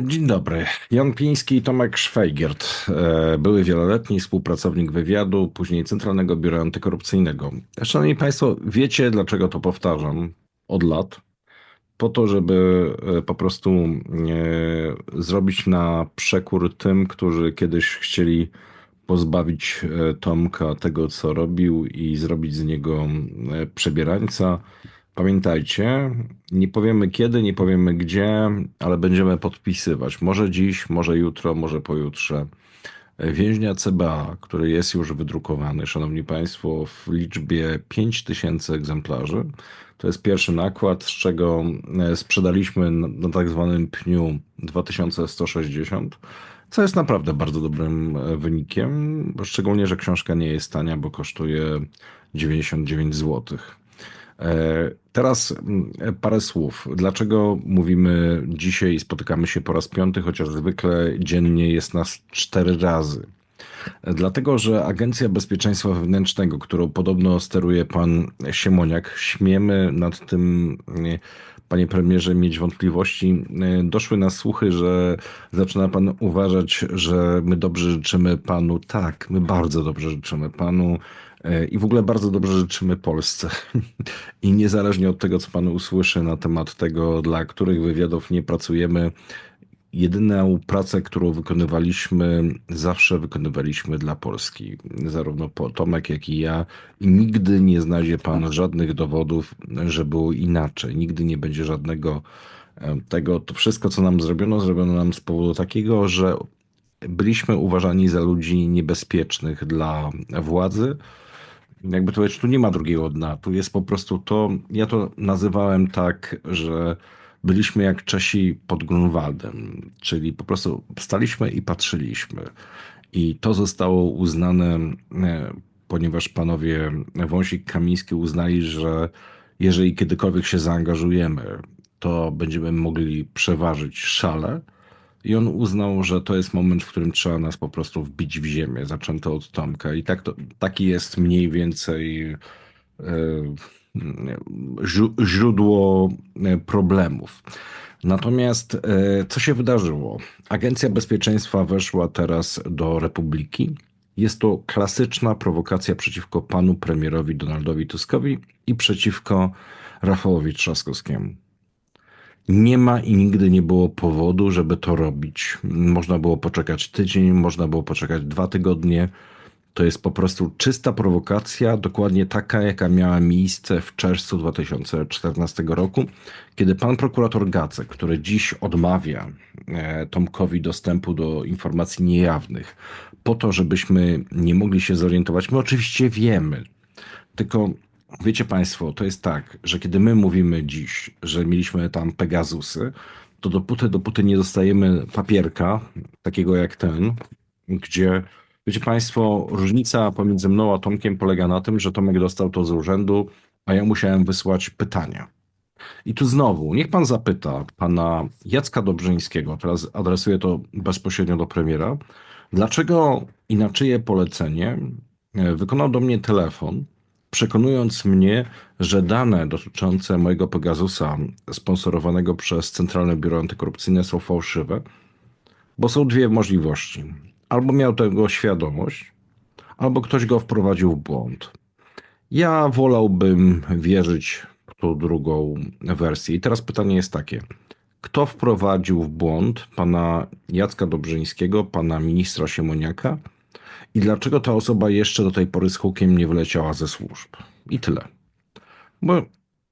Dzień dobry. Jan Piński i Tomek Szwajgiert. E, Były wieloletni współpracownik wywiadu, później Centralnego Biura Antykorupcyjnego. Szanowni Państwo, wiecie dlaczego to powtarzam od lat? Po to, żeby e, po prostu e, zrobić na przekór tym, którzy kiedyś chcieli pozbawić Tomka tego, co robił i zrobić z niego przebierańca. Pamiętajcie, nie powiemy kiedy, nie powiemy gdzie, ale będziemy podpisywać. Może dziś, może jutro, może pojutrze. Więźnia CBA, który jest już wydrukowany, Szanowni Państwo, w liczbie 5000 egzemplarzy. To jest pierwszy nakład, z czego e, sprzedaliśmy na, tak zwanym pniu 2160, co jest naprawdę bardzo dobrym e, wynikiem, szczególnie, że książka nie jest tania, bo kosztuje 99 złotych. E, Teraz mm, parę słów. Dlaczego mówimy dzisiaj, spotykamy się po raz piąty, chociaż zwykle dziennie jest nas cztery razy? Dlatego, że Agencja Bezpieczeństwa Wewnętrznego, którą podobno steruje pan Siemoniak, śmiemy nad tym, e, panie premierze, mieć wątpliwości. E, Doszły nas słuchy, że zaczyna pan uważać, że my dobrze życzymy panu. Tak, my bardzo dobrze życzymy panu. I w ogóle bardzo dobrze życzymy Polsce. I niezależnie od tego, co Pan usłyszy na temat tego, dla których wywiadów nie pracujemy, jedyną pracę, którą wykonywaliśmy, zawsze wykonywaliśmy dla Polski. Zarówno Tomek, jak i ja. I nigdy nie znajdzie Pan żadnych dowodów, że było inaczej. Nigdy nie będzie żadnego e, tego. To wszystko, co nam zrobiono, zrobiono nam z powodu takiego, że byliśmy uważani za ludzi niebezpiecznych dla władzy. Jakby to powiedzieć, tu nie ma drugiego dna. Tu jest po prostu to, ja to nazywałem tak, że byliśmy jak Czesi pod Grunwaldem, czyli po prostu staliśmy i patrzyliśmy. I to zostało uznane, e, ponieważ panowie Wąsik, Kamiński uznali, że jeżeli kiedykolwiek się zaangażujemy, to będziemy mogli przeważyć szale. I on uznał, że to jest moment, w którym trzeba nas po prostu wbić w ziemię. Zaczęto od Tomka. I tak to, taki jest mniej więcej e, źró- źródło e, problemów. Natomiast e, co się wydarzyło? Agencja Bezpieczeństwa weszła teraz do Republiki. Jest to klasyczna prowokacja przeciwko panu premierowi Donaldowi Tuskowi i przeciwko Rafałowi Trzaskowskiemu. Nie ma i nigdy nie było powodu, żeby to robić. Można było poczekać tydzień, można było poczekać dwa tygodnie. To jest po prostu czysta prowokacja, dokładnie taka, jaka miała miejsce w czerwcu 2014 roku, kiedy pan prokurator Gacek, który dziś odmawia e, Tomkowi dostępu do informacji niejawnych, po to, żebyśmy nie mogli się zorientować. My oczywiście wiemy, tylko wiecie Państwo, to jest tak, że kiedy my mówimy dziś, że mieliśmy tam Pegasusy, to dopóty, dopóty nie dostajemy papierka, takiego jak ten, gdzie, wiecie Państwo, różnica pomiędzy mną a Tomkiem polega na tym, że Tomek dostał to z urzędu, a ja musiałem wysłać pytania. I tu znowu, niech pan zapyta pana Jacka Dobrzyńskiego, teraz adresuję to bezpośrednio do premiera, dlaczego inaczej polecenie e, wykonał do mnie telefon, przekonując mnie, że dane dotyczące mojego Pegasusa sponsorowanego przez Centralne Biuro Antykorupcyjne są fałszywe, bo są dwie możliwości. Albo miał tego świadomość, albo ktoś go wprowadził w błąd. Ja wolałbym wierzyć w tą drugą wersję. I teraz pytanie jest takie. Kto wprowadził w błąd pana Jacka Dobrzyńskiego, pana ministra Siemoniaka i dlaczego ta osoba jeszcze do tej pory z hukiem nie wyleciała ze służb? I tyle. Bo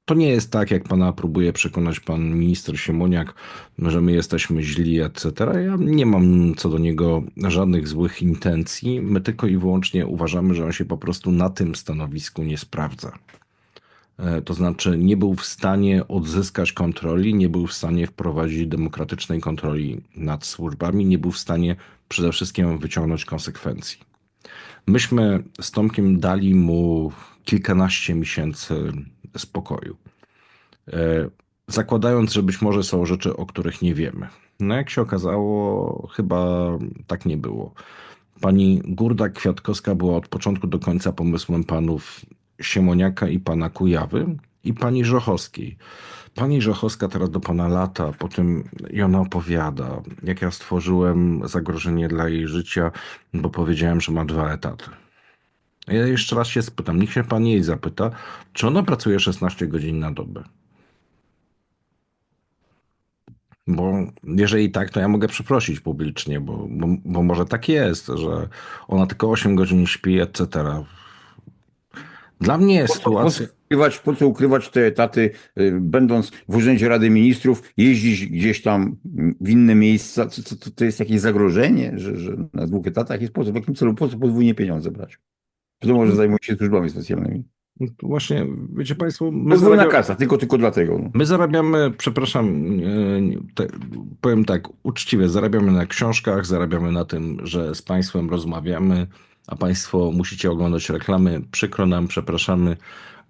to nie jest tak, jak pana próbuje przekonać pan minister Siemoniak, że my jesteśmy źli, etc. Ja nie mam co do niego żadnych złych intencji. My tylko i wyłącznie uważamy, że on się po prostu na tym stanowisku nie sprawdza. E, To znaczy, nie był w stanie odzyskać kontroli, nie był w stanie wprowadzić demokratycznej kontroli nad służbami, nie był w stanie przede wszystkim wyciągnąć konsekwencji. Myśmy z Tomkiem dali mu kilkanaście miesięcy spokoju, E, zakładając, że być może są rzeczy, o których nie wiemy. No jak się okazało, chyba tak nie było. Pani Gurda Kwiatkowska była od początku do końca pomysłem panów Siemoniaka i pana Kujawy i pani Żochowskiej. Pani Żochowska teraz do pana lata, po tym i ona opowiada, jak ja stworzyłem zagrożenie dla jej życia, bo powiedziałem, że ma dwa etaty. Ja jeszcze raz się spytam, niech się pan jej zapyta, czy ona pracuje 16 godzin na dobę. Bo jeżeli tak, to ja mogę przeprosić publicznie, bo, bo, bo może tak jest, że ona tylko 8 godzin śpi, etc. Dla mnie Po co, po, sytuacja. co ukrywać, po co ukrywać te etaty, y, będąc w Urzędzie Rady Ministrów, jeździć gdzieś tam w inne miejsca? Co, to, to jest jakieś zagrożenie, że, że na dwóch etatach jest po co? W jakim celu? Po co podwójnie pieniądze brać? To może zajmuje się służbami specjalnymi. Właśnie, wiecie Państwo, my, Podwójna zarabia... kasa, tylko, tylko dlatego. no. my zarabiamy, przepraszam, e, te, powiem tak, uczciwie, zarabiamy na książkach, zarabiamy na tym, że z Państwem rozmawiamy, a Państwo musicie oglądać reklamy. Przykro nam, przepraszamy.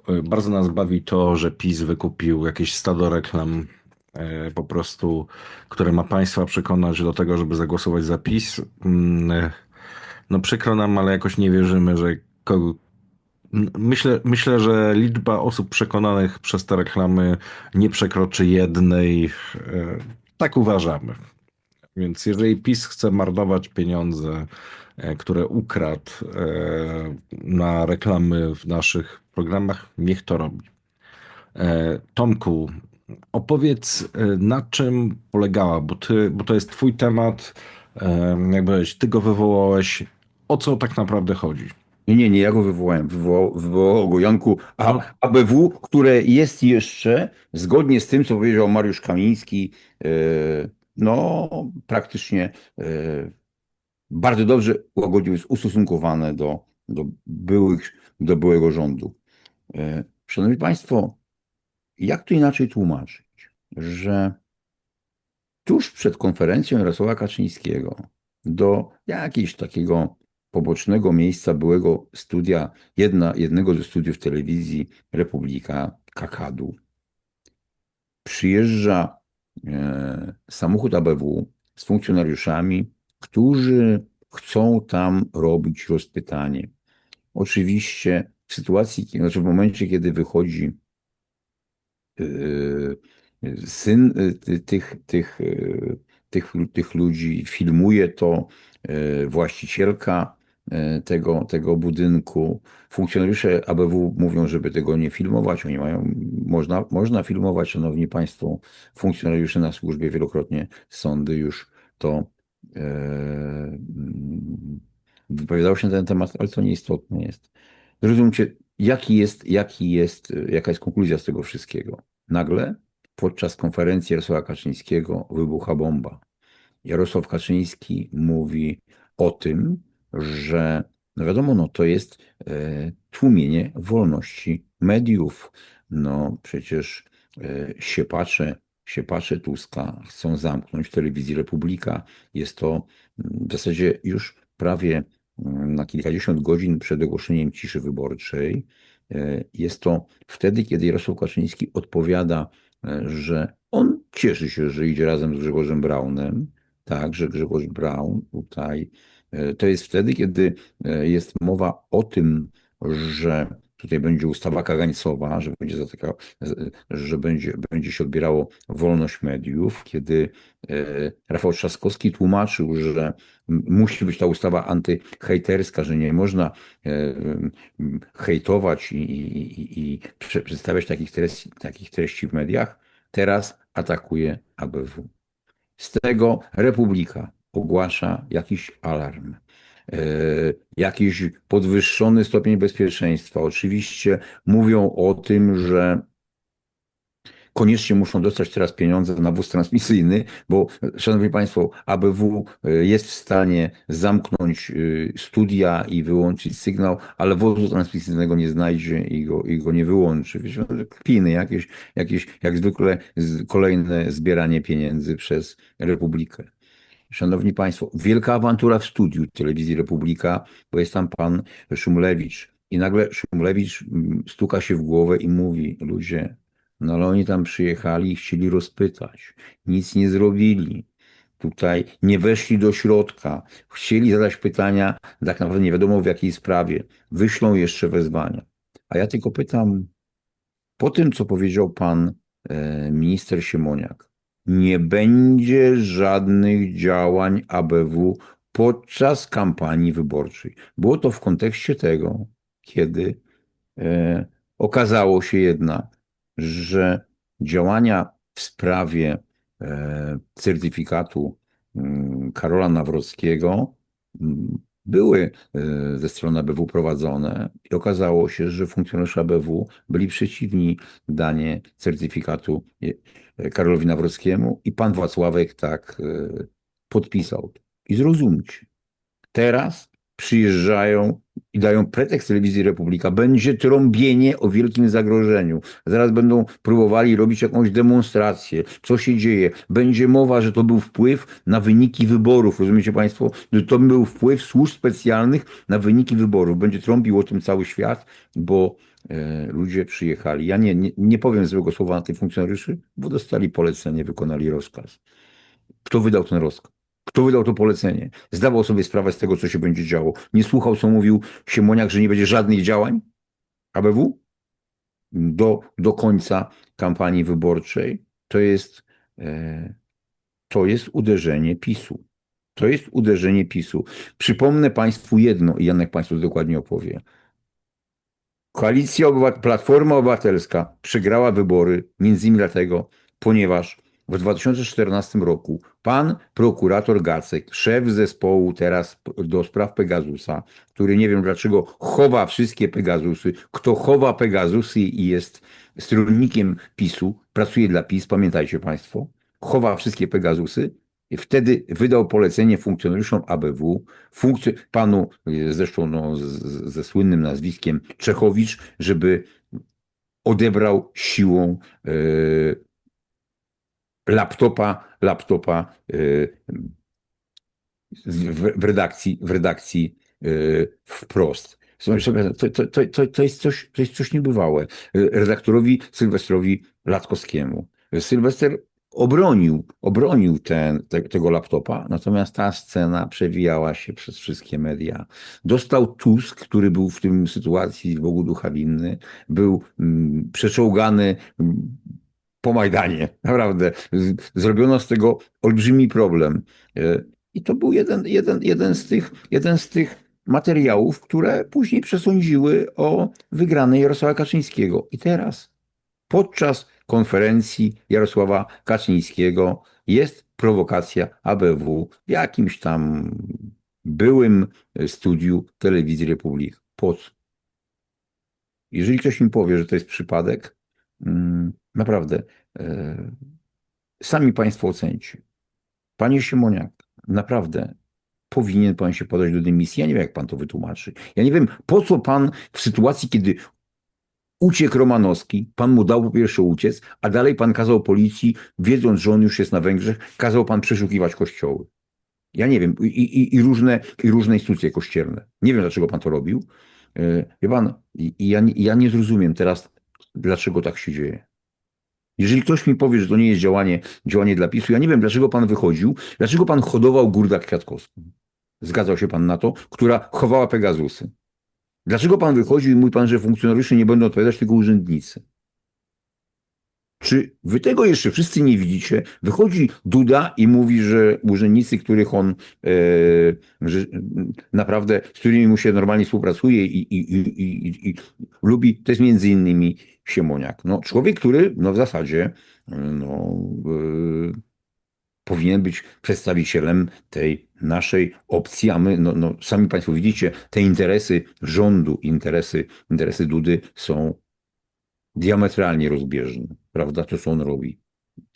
E, Bardzo nas bawi to, że PiS wykupił jakieś stado reklam, e, po prostu, które ma Państwa przekonać do tego, żeby zagłosować za PiS. Mm, e, No przykro nam, ale jakoś nie wierzymy, że kogo, Myślę, myślę, że liczba osób przekonanych przez te reklamy nie przekroczy jednej. Tak uważamy. Więc jeżeli PiS chce marnować pieniądze, które ukradł e, na reklamy w naszych programach, niech to robi. E, Tomku, opowiedz, e, na czym polegała, bo, ty, bo to jest twój temat, e, jakby ty go wywołałeś. O co tak naprawdę chodzi? Nie, nie, nie, ja go wywołałem. Wywołał, wywołał go Janku No. A, ABW, które jest jeszcze, zgodnie z tym, co powiedział Mariusz Kamiński, e, no praktycznie e, bardzo dobrze łagodził, jest ustosunkowane do, do, byłych, do byłego rządu. E, Szanowni Państwo, jak to inaczej tłumaczyć, że tuż przed konferencją Jarosława Kaczyńskiego do jakiegoś takiego pobocznego miejsca byłego studia, jedna, jednego ze studiów telewizji Republika, Kakadu, przyjeżdża e, samochód ABW z funkcjonariuszami, którzy chcą tam robić rozpytanie. Oczywiście w sytuacji, znaczy w momencie, kiedy wychodzi yy, syn y, ty- tych, tych, y, tych, tych ludzi, filmuje to właścicielka tego, tego budynku. Funkcjonariusze ABW mówią, żeby tego nie filmować. Oni mają, można, można filmować, szanowni państwo, funkcjonariusze na służbie wielokrotnie sądy już to e, mm, wypowiadało się na ten temat, ale to nieistotne jest. Zrozumcie, jaki jest, jaki jest, jaka jest konkluzja z tego wszystkiego. Nagle podczas konferencji Jarosława Kaczyńskiego wybucha bomba. Jarosław Kaczyński mówi o tym, że no wiadomo, no to jest e, tłumienie wolności mediów. No przecież e, siepacze, siepacze Tuska chcą zamknąć telewizję Republika. Jest to mm, w zasadzie już prawie mm, na kilkadziesiąt godzin przed ogłoszeniem ciszy wyborczej. E, Jest to wtedy, kiedy Jarosław Kaczyński odpowiada, e, że on cieszy się, że idzie razem z Grzegorzem Braunem, tak, że Grzegorz Braun tutaj. e, To jest wtedy, kiedy jest mowa o tym, że tutaj będzie ustawa kagańcowa, że będzie, zatyka, że będzie, będzie się odbierało wolność mediów, kiedy e, Rafał Trzaskowski tłumaczył, że musi być ta ustawa antyhejterska, że nie można e, hejtować i, i, i, i prze- przedstawiać takich treści, takich treści w mediach, teraz atakuje ABW. Z tego Republika ogłasza jakiś alarm, jakiś podwyższony stopień bezpieczeństwa. Oczywiście mówią o tym, że koniecznie muszą dostać teraz pieniądze na wóz transmisyjny, bo, Szanowni Państwo, ABW jest w stanie zamknąć y, studia i wyłączyć sygnał, ale wozu transmisyjnego nie znajdzie i go, i go nie wyłączy. Wiecie, no, kpiny jakieś, jakieś, jak zwykle kolejne zbieranie pieniędzy przez Republikę. Szanowni Państwo, wielka awantura w studiu telewizji Republika, bo jest tam pan Szumlewicz. I nagle Szumlewicz mm, stuka się w głowę i mówi: Ludzie, no ale oni tam przyjechali i chcieli rozpytać. Nic nie zrobili. Tutaj nie weszli do środka. Chcieli zadać pytania, tak naprawdę nie wiadomo w jakiej sprawie. Wyślą jeszcze wezwania. A ja tylko pytam, Po tym, co powiedział pan e, minister Siemoniak, nie będzie żadnych działań ABW podczas kampanii wyborczej. Było to w kontekście tego, kiedy e, okazało się jednak, że działania w sprawie e, certyfikatu mm, Karola Nawrockiego mm, były e, ze strony ABW prowadzone i okazało się, że funkcjonariusze ABW byli przeciwni danie certyfikatu e, Karolowi Nawrockiemu i pan Wacławek tak e, podpisał. I zrozumcie, teraz przyjeżdżają i dają pretekst telewizji Republika. Będzie trąbienie o wielkim zagrożeniu. Zaraz będą próbowali robić jakąś demonstrację. Co się dzieje? Będzie mowa, że to był wpływ na wyniki wyborów. Rozumiecie Państwo? Że to był wpływ służb specjalnych na wyniki wyborów. Będzie trąbił o tym cały świat, bo e, ludzie przyjechali. Ja nie, nie, nie powiem złego słowa na tych funkcjonariuszy, bo dostali polecenie, wykonali rozkaz. Kto wydał ten rozkaz? Kto wydał to polecenie? Zdawał sobie sprawę z tego, co się będzie działo. Nie słuchał, co mówił Siemoniak, że nie będzie żadnych działań ABW do, do końca kampanii wyborczej. To jest, e, to jest uderzenie PiSu. To jest uderzenie PiSu. Przypomnę Państwu jedno, i Janek Państwu dokładnie opowie. Koalicja Obywat Platforma Obywatelska przegrała wybory między innymi dlatego, ponieważ w 2014 roku pan prokurator Gacek, szef zespołu teraz do spraw Pegasusa, który nie wiem dlaczego chowa wszystkie Pegasusy, kto chowa Pegasusy i jest stronnikiem PiSu, pracuje dla PiS, pamiętajcie państwo, chowa wszystkie Pegasusy, wtedy wydał polecenie funkcjonariuszom ABW, funkcjo- panu zresztą no, z, ze słynnym nazwiskiem Czechowicz, żeby odebrał siłą e, laptopa, laptopa y, w, redakcji, w redakcji y, wprost. To, to, to, to, jest coś, to jest coś niebywałe. Redaktorowi Sylwestrowi Latkowskiemu. Sylwester obronił, obronił ten, te, tego laptopa, natomiast ta scena przewijała się przez wszystkie media. Dostał Tusk, który był w tym sytuacji Bogu ducha winny, był mm, przeczołgany mm, po Majdanie. Naprawdę. Zrobiono z tego olbrzymi problem. E, I to był jeden, jeden, jeden, z tych, jeden z tych materiałów, które później przesądziły o wygranej Jarosława Kaczyńskiego. I teraz, podczas konferencji Jarosława Kaczyńskiego, jest prowokacja ABW w jakimś tam byłym studiu Telewizji Republik. Po co? Jeżeli ktoś mi powie, że to jest przypadek, mm, naprawdę, e, sami Państwo ocencie. Panie Siemoniak, naprawdę powinien Pan się podać do dymisji. Ja nie wiem, jak Pan to wytłumaczy. Ja nie wiem, po co Pan w sytuacji, kiedy uciekł Romanowski, Pan mu dał po pierwsze uciec, a dalej Pan kazał policji, wiedząc, że on już jest na Węgrzech, kazał Pan przeszukiwać kościoły. Ja nie wiem, i, i, i, różne, i różne instytucje kościelne. Nie wiem, dlaczego Pan to robił. E, Wie Pan, ja, ja nie zrozumiem teraz, dlaczego tak się dzieje. Jeżeli ktoś mi powie, że to nie jest działanie, działanie dla PiSu, ja nie wiem, dlaczego pan wychodził, dlaczego pan hodował Gurda Kwiatkowską. Zgadzał się pan na to, która chowała Pegasusy. Dlaczego pan wychodził i mówi pan, że funkcjonariusze nie będą odpowiadać, tylko urzędnicy? Czy wy tego jeszcze wszyscy nie widzicie? Wychodzi Duda i mówi, że urzędnicy, których on e, że, naprawdę, z którymi mu się normalnie współpracuje i, i, i, i, i lubi, to jest między innymi Siemoniak. No, człowiek, który no, w zasadzie no, e, powinien być przedstawicielem tej naszej opcji, a my, no, no, sami Państwo widzicie, te interesy rządu, interesy, interesy Dudy są diametralnie rozbieżne, prawda, to co on robi.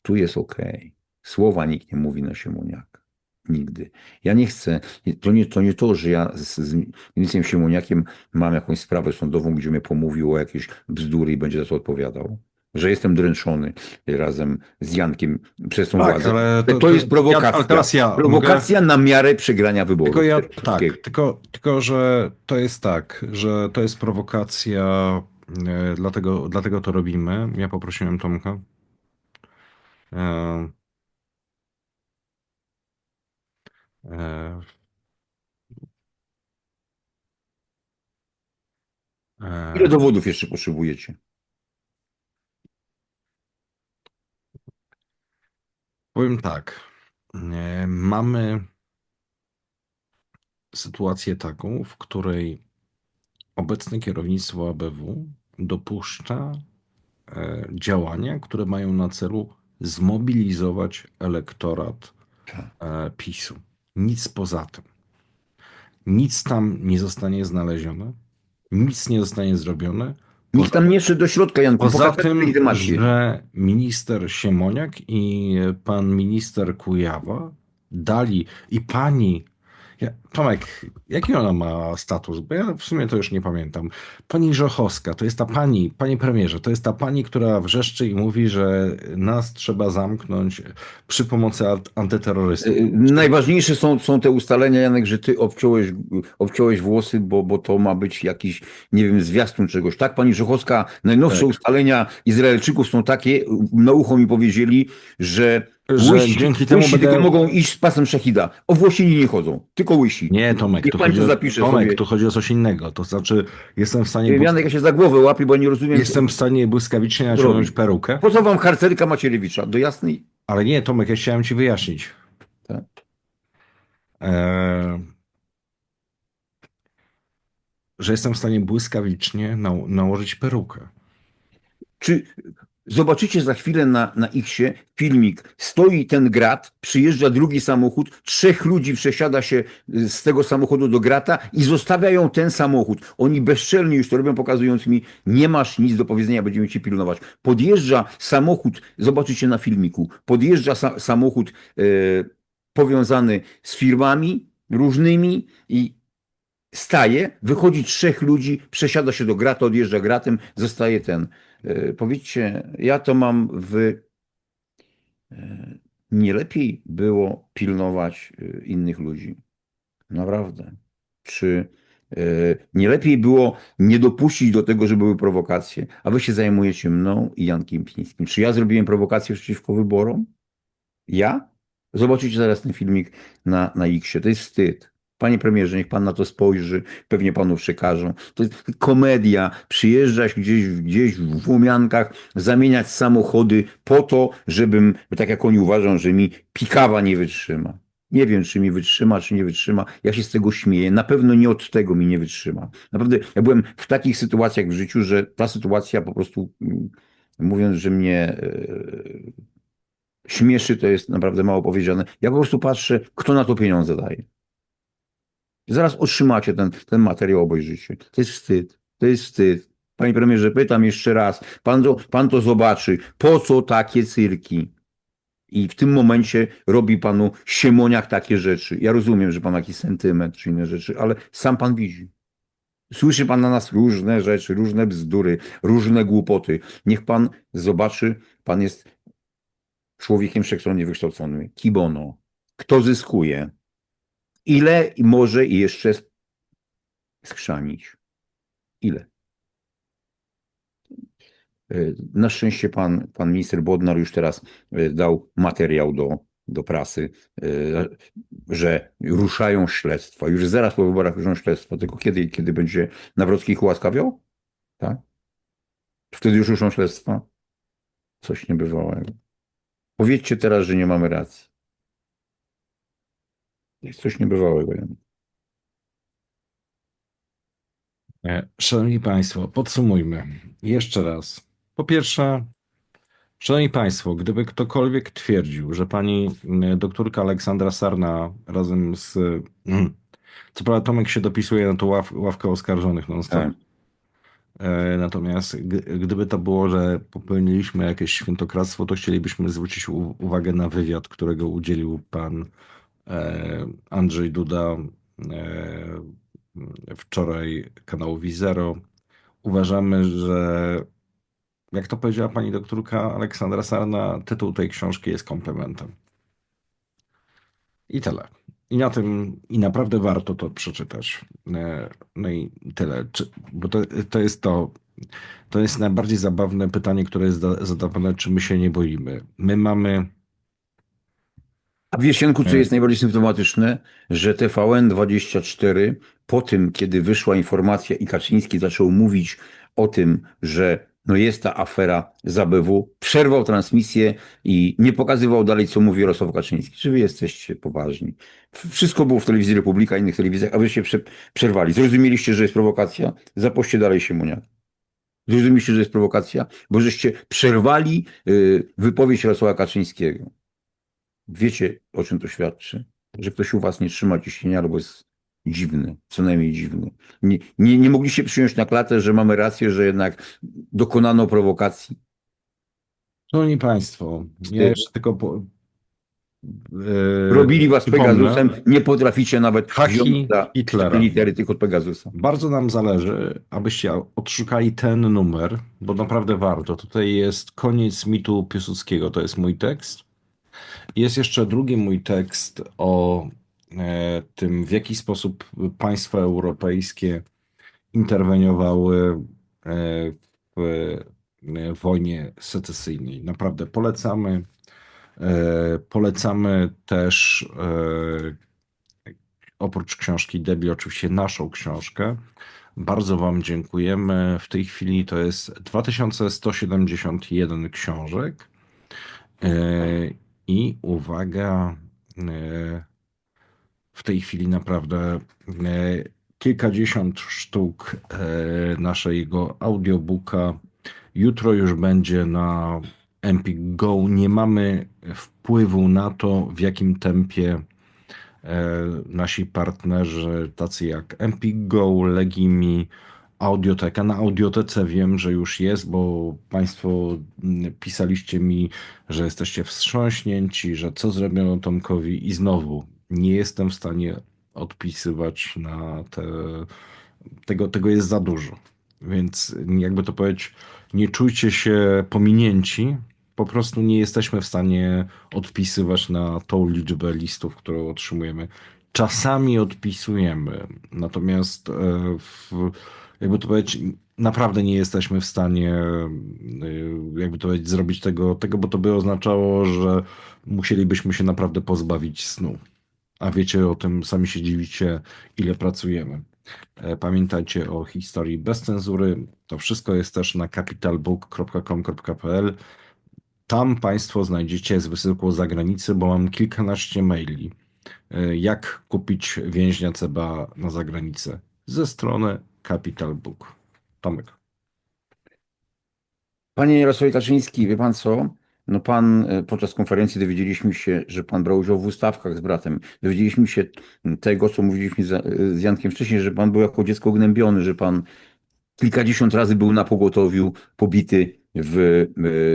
Tu jest okej. Słowa nikt nie mówi na Siemoniaka. Nigdy. Ja nie chcę, to nie to, nie to że ja z, z ministrem Siemoniakiem mam jakąś sprawę sądową, gdzie mnie pomówił o jakieś bzdury i będzie za to odpowiadał. Że jestem dręczony razem z Jankiem przez tą Tak, władzę. ale To, to- jest prowokacja. ja- ja prowokacja na miarę przegrania wyborów. Tylko ja, tak, tylko, tylko że to jest tak, że to jest prowokacja, E, dlatego, dlatego to robimy. Ja poprosiłem Tomka. E, e, Ile dowodów jeszcze potrzebujecie? Powiem tak. Mamy sytuację taką, w której obecne kierownictwo ABW dopuszcza e, działania, które mają na celu zmobilizować elektorat Tak. e, PiSu. Nic poza tym. Nic tam nie zostanie znalezione, nic nie zostanie zrobione. Nikt tam nie szedł do środka, Janku. Poza tym, że minister Siemoniak i pan minister Kujawa dali i pani. Ja, Tomek, jaki ona ma status? Bo ja w sumie to już nie pamiętam. Pani Żochowska, to jest ta pani, panie premierze, to jest ta pani, która wrzeszczy i mówi, że nas trzeba zamknąć przy pomocy ant- antyterrorystów. Y, Najważniejsze są, są te ustalenia, Janek, że ty obciąłeś, obciąłeś włosy, bo, bo to ma być jakiś, nie wiem, zwiastun czegoś. Tak, pani Żuchowska, najnowsze Tak. ustalenia Izraelczyków są takie, na ucho mi powiedzieli, że, Że łysi, dzięki temu łysi będę- tylko mogą iść z pasem szachida. O Włosini nie chodzą, tylko łysi. Nie, Tomek, tu chodzi, to zapisze Tomek sobie. tu chodzi o coś innego. To znaczy, jestem w stanie, błysk- Janek, ja się za głowę łapię, bo nie rozumiem. jestem w stanie błyskawicznie naciągnąć perukę. Po co wam harcerka Macierewicza? Do jasnej? Ale nie, Tomek, ja chciałem ci wyjaśnić. Tak. E, że jestem w stanie błyskawicznie nał- nałożyć perukę. Czy zobaczycie za chwilę na, na X-ie filmik, stoi ten grat, przyjeżdża drugi samochód, trzech ludzi przesiada się z tego samochodu do grata i zostawiają ten samochód. Oni bezczelnie już to robią, pokazując mi, nie masz nic do powiedzenia, będziemy cię pilnować. Podjeżdża samochód, zobaczycie na filmiku, podjeżdża sa samochód e, powiązany z firmami różnymi i staje, wychodzi trzech ludzi, przesiada się do grata, odjeżdża gratem, zostaje ten. E, Powiedzcie, ja to mam w. e, Nie lepiej było pilnować e, innych ludzi. Naprawdę. Czy nie lepiej było nie dopuścić do tego, żeby były prowokacje, a wy się zajmujecie mną i Jankiem Pińskim. Czy ja zrobiłem prowokację przeciwko wyborom? Ja? Zobaczycie zaraz ten filmik na, na X-ie. To jest wstyd. Panie premierze, niech pan na to spojrzy, pewnie panu przekażą. To jest komedia, przyjeżdżać gdzieś, gdzieś w Łomiankach, zamieniać samochody po to, żebym, tak jak oni uważają, że mi pikawa nie wytrzyma. Nie wiem, czy mi wytrzyma, czy nie wytrzyma. Ja się z tego śmieję. Na pewno nie od tego mi nie wytrzyma. Naprawdę, ja byłem w takich sytuacjach w życiu, że ta sytuacja po prostu, mm, mówiąc, że mnie e, śmieszy, to jest naprawdę mało powiedziane. Ja po prostu patrzę, kto na to pieniądze daje. Zaraz otrzymacie ten, ten materiał, obejrzycie. To jest wstyd. To jest wstyd. Panie premierze, pytam jeszcze raz. Pan to, pan to zobaczy. Po co takie cyrki? I w tym momencie robi panu Siemoniak takie rzeczy. Ja rozumiem, że pan jakiś sentyment czy inne rzeczy, ale sam pan widzi. Słyszy pan na nas różne rzeczy, różne bzdury, różne głupoty. Niech pan zobaczy, pan jest człowiekiem wszechstronnie wykształconym. Kibono. Kto zyskuje? Ile może jeszcze skrzanić? Ile? E, Na szczęście pan, pan minister Bodnar już teraz e, dał materiał do, do prasy, e, że ruszają śledztwa. Już zaraz po wyborach ruszą śledztwa. Tylko kiedy, kiedy będzie Nawrocki ich ułaskawiał? Tak? Wtedy już ruszą śledztwa? Coś niebywałego. Powiedzcie teraz, że nie mamy racji. Jest coś niebywałego. E, Szanowni Państwo, podsumujmy jeszcze raz. Po pierwsze, Szanowni Państwo, gdyby ktokolwiek twierdził, że pani mm, doktorka Aleksandra Sarna razem z. mm, Co prawda, Tomek się dopisuje na tą ław, ławkę oskarżonych non-stop. Tak. E, Natomiast gdyby to było, że popełniliśmy jakieś świętokradztwo, to chcielibyśmy zwrócić uwagę na wywiad, którego udzielił pan e, Andrzej Duda e, wczoraj kanału Zero. Uważamy, że jak to powiedziała pani doktorka Aleksandra Sarna, tytuł tej książki jest komplementem. I tyle. I na tym, i naprawdę warto to przeczytać. E, No i tyle. Czy, bo to, to jest to, to jest najbardziej zabawne pytanie, które jest da- zadawane, czy my się nie boimy. My mamy, A wiesz, Janku, co jest najbardziej symptomatyczne? Że TVN24 po tym, kiedy wyszła informacja i Kaczyński zaczął mówić o tym, że no jest ta afera z ABW, przerwał transmisję i nie pokazywał dalej, co mówi Jarosław Kaczyński. Czy wy jesteście poważni? Wszystko było w telewizji Republika, innych telewizjach, a wy się prze, przerwali. Zrozumieliście, że jest prowokacja? Zapoście dalej się Munia. Zrozumieliście, że jest prowokacja? Bo żeście przerwali y, wypowiedź Jarosława Kaczyńskiego. Wiecie, o czym to świadczy? Że ktoś u was nie trzyma ciśnienia albo jest dziwny, co najmniej dziwny. Nie, nie, nie mogliście przyjąć na klatę, że mamy rację, że jednak dokonano prowokacji. Szanowni Państwo, ja jeszcze tylko po, e, Robili was Pegasusem, nie potraficie nawet Haki Hitlera. litery tych od Pegasusa. Bardzo nam zależy, abyście odszukali ten numer, bo naprawdę warto. Tutaj jest koniec mitu Piłsudskiego, to jest mój tekst. Jest jeszcze drugi mój tekst o e, tym, w jaki sposób państwa europejskie interweniowały e, w e, wojnie secesyjnej. Naprawdę polecamy. Polecamy też oprócz książki Debbie, oczywiście naszą książkę. Bardzo Wam dziękujemy. W tej chwili to jest 2171 książek. I uwaga, e, w tej chwili naprawdę e, kilkadziesiąt sztuk e, naszego audiobooka. Jutro już będzie na Empik Go. Nie mamy wpływu na to, w jakim tempie nasi partnerzy, tacy jak Empik Go, Legimi, Audioteka. Na Audiotece wiem, że już jest, bo Państwo mm, pisaliście mi, że jesteście wstrząśnięci, że co zrobiono Tomkowi i znowu nie jestem w stanie odpisywać na te... Tego, tego jest za dużo. Więc jakby to powiedzieć, nie czujcie się pominięci. Po prostu nie jesteśmy w stanie odpisywać na tą liczbę listów, którą otrzymujemy. Czasami odpisujemy, natomiast e, w, jakby to powiedzieć, naprawdę nie jesteśmy w stanie, e, jakby to powiedzieć, zrobić tego, tego, bo to by oznaczało, że musielibyśmy się naprawdę pozbawić snu. A wiecie o tym, sami się dziwicie, ile pracujemy. E, Pamiętajcie o historii bez cenzury. To wszystko jest też na capitalbook.com.pl. Tam Państwo znajdziecie z wysyłką zagranicy, bo mam kilkanaście maili. E, Jak kupić więźnia CBA na zagranicę? Ze strony Capital Book. Tomek. Panie Jarosławie Kaczyński, wie pan co? No pan e, podczas konferencji dowiedzieliśmy się, że pan brał udział w ustawkach z bratem. Dowiedzieliśmy się tego, co mówiliśmy z z Jankiem wcześniej, że pan był jako dziecko gnębiony, że pan kilkadziesiąt razy był na pogotowiu, pobity w,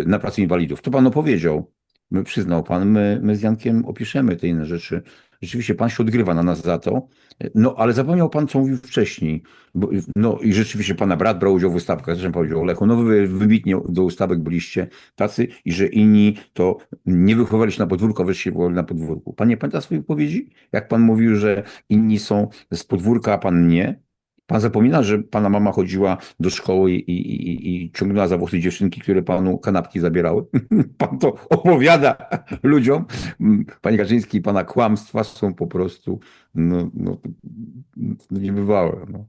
e, na pracy inwalidów. To pan opowiedział. My, przyznał pan, my, my z Jankiem opiszemy te inne rzeczy. Rzeczywiście pan się odgrywa na nas za to. No, ale zapomniał pan, co mówił wcześniej. Bo, no i rzeczywiście pana brat brał udział w ustawkach, zresztą powiedział o Lechu. No wy wybitnie do ustawek byliście tacy i że inni to nie wychowali się na podwórku, a wy się wychowali na podwórku. Pan nie pamięta swojej wypowiedzi? Jak pan mówił, że inni są z podwórka, a pan nie? Pan zapomina, że pana mama chodziła do szkoły i, i, i- ciągnęła za włosy dziewczynki, które panu kanapki zabierały. Pan to opowiada ludziom. Panie Kaczyński, pana kłamstwa są po prostu no, no, niebywałe. No.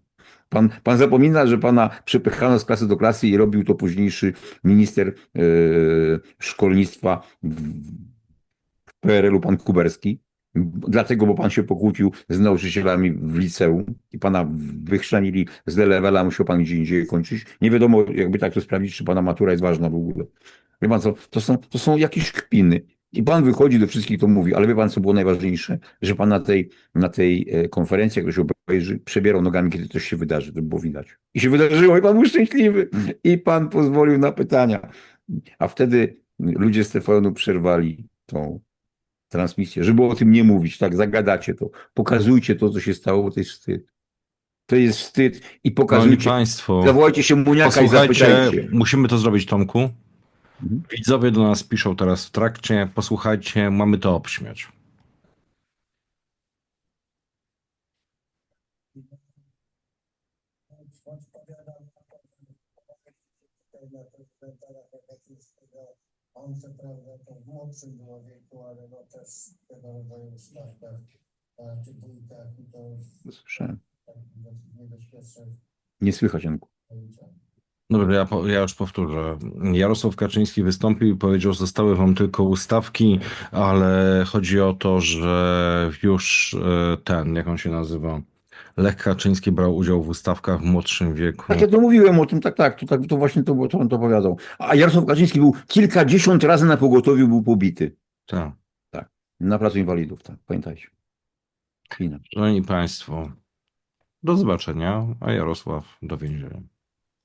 Pan, pan zapomina, że pana przepychano z klasy do klasy i robił to późniejszy minister e, szkolnictwa w PRL-u, pan Kuberski. Dlatego, bo pan się pokłócił z nauczycielami w liceum i pana wychrzanili z levela, musiał pan gdzie indziej kończyć. Nie wiadomo, jakby tak to sprawdzić, czy pana matura jest ważna w ogóle. Wie pan co, to są, to są jakieś kpiny. I pan wychodzi do wszystkich, to mówi, ale wie pan, co było najważniejsze? Że pan na tej, na tej e, konferencji, jak to się obejrzy, przebierał nogami, kiedy coś się wydarzy, to było widać. I się wydarzyło i pan był szczęśliwy. I pan pozwolił na pytania. A wtedy ludzie z TVN-u przerwali tą transmisję, żeby o tym nie mówić, tak, zagadacie to, pokazujcie to, co się stało, bo to jest wstyd. To jest wstyd i pokazujcie, Państwo, zawołajcie się Muniaka i zapytajcie. musimy to zrobić, Tomku. Mhm. Widzowie do nas piszą teraz w trakcie. Posłuchajcie, mamy to obśmiać. On co prawda to w młodszym było wieku, ale no też tego rodzaju ustawkach e, czy bójkach i to Słyszałem. dosyć niebezpiecznych Nie słychać, Janku. pojęciach. Dobrze, ja, po, ja już powtórzę. Jarosław Kaczyński wystąpił i powiedział, że zostały wam tylko ustawki, ale chodzi o to, że już e, ten, jak on się nazywa, Lech Kaczyński brał udział w ustawkach w młodszym wieku. Tak, ja to mówiłem o tym, tak, tak, to, tak, to właśnie to, to on to opowiadał. A Jarosław Kaczyński był kilkadziesiąt razy na pogotowiu, był pobity. Tak. Na placu inwalidów, tak, pamiętajcie. Chwila. Szanowni Państwo, do zobaczenia, a Jarosław do więzienia.